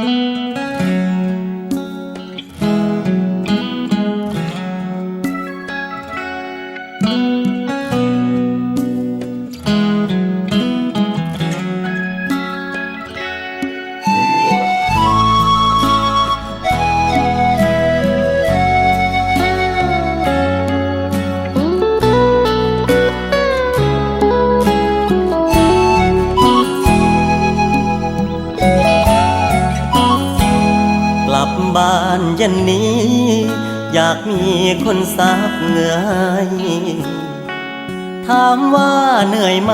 กลั บบ้านเย็นนี้ อยากมีคนซับเหงื่อให้ถามว่าเหนื่อยไหม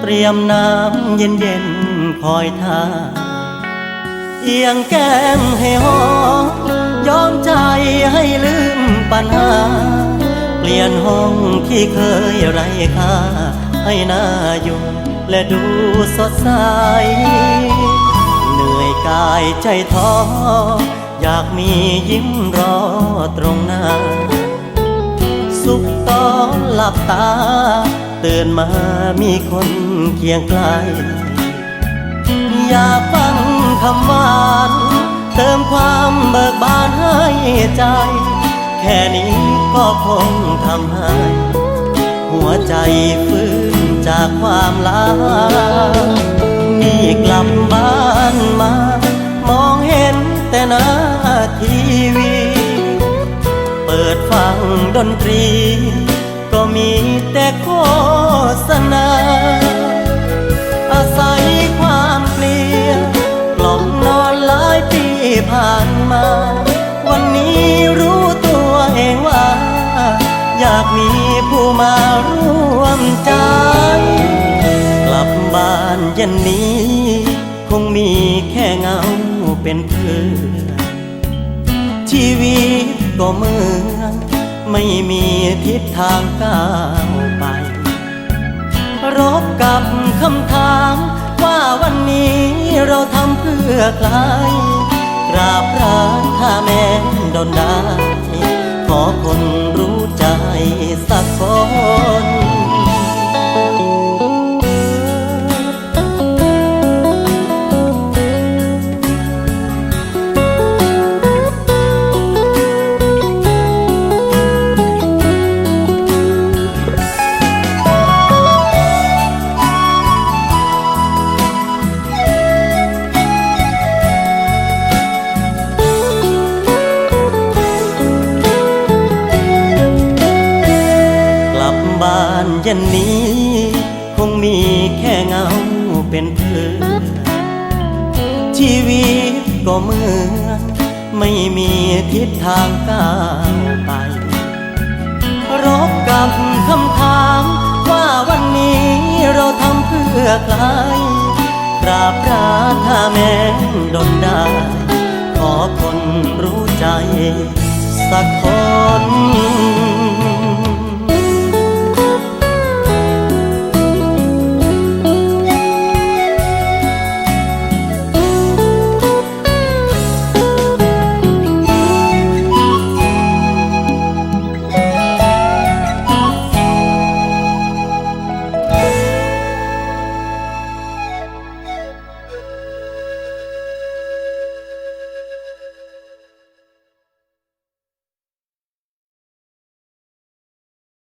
เตรียมน้ำเย็นๆคอยท่า เอียงแก้มให้หอมยอมใจให้ลืมปัญหา เปลี่ยนห้องที่เคยไร้ค่าให้น่าอยู่และดูสดใส กายใจท้อ อยากมียิ้มรอตรงหน้า สุขตอนหลับตา ตื่นมามีคนเคียงกล อยากฟังคำหวานเติมความเบิกบานให้ใจ แค่นี้ก็คงทำให้ หัวใจฟื้นจากความลา เปิดฟังดนตรี ก็มีแต่โฆษณา อาศัยความเกลียดกล่อมนอนหลายปีผ่านมา วันนี้รู้ตัวเองว่า อยากมีผู้มาร่วมใจ กลับบ้านเย็นนี้ คงมีแค่เงาเป็นเพื่อนชีวิต ก็เหมือนไม่มีทิศทางก้าวไป รบกับคำถามว่าวันนี้เราทำเพื่อใครกราบราถ้าแม้นดนได้ขอคนรู้ใจสักคน ย็นนี้ คงมีแค่เงาเป็นเพื่อนชีวิตก็เหมือนไม่มีทิศทางก้าวไป รบกับคำถามว่าวันนี้เราทำเพื่อใครกราบราถ้าแม้นดนได้ขอคนรู้ใจสักคน